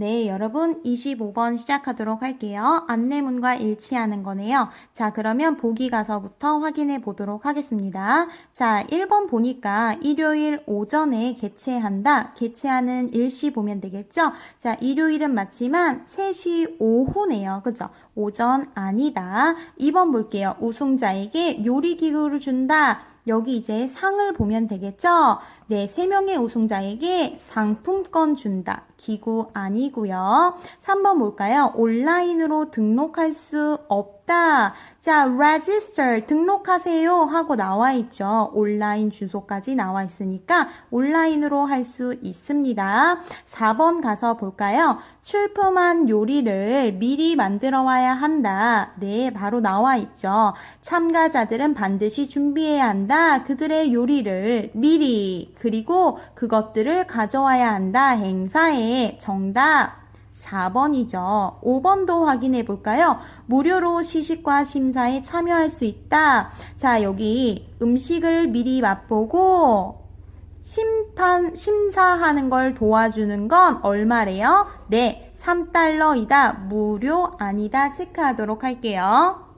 네, 여러분 25번 시작하도록 할게요. 안내문과 일치하는 거네요. 자, 그러면 보기 가서부터 확인해 보도록 하겠습니다. 자, 1번 보니까 일요일 오전에 개최한다. 개최하는 일시 보면 되겠죠? 자, 일요일은 맞지만 3시 오후네요. 그죠? 오전 아니다. 2번 볼게요. 우승자에게 요리기구를 준다. 여기 이제 상을 보면 되겠죠? 네, 세 명의 우승자에게 상품권 준다. 기구 아니고요. 3번 볼까요? 온라인으로 등록할 수 없다. 자, register 등록하세요 하고 나와 있죠. 온라인 주소까지 나와 있으니까 온라인으로 할 수 있습니다. 4번 가서 볼까요? 출품한 요리를 미리 만들어 와야 한다. 네, 바로 나와 있죠. 참가자들은 반드시 준비해야 한다. 그들의 요리를 미리 그리고 그것들을 가져와야 한다. 행사에 정답 4번이죠. 5번도 확인해 볼까요? 무료로 시식과 심사에 참여할 수 있다. 자, 여기 음식을 미리 맛보고 심판, 심사하는 걸 도와주는 건 얼마래요? 네, 3달러이다. 무료 아니다. 체크하도록 할게요.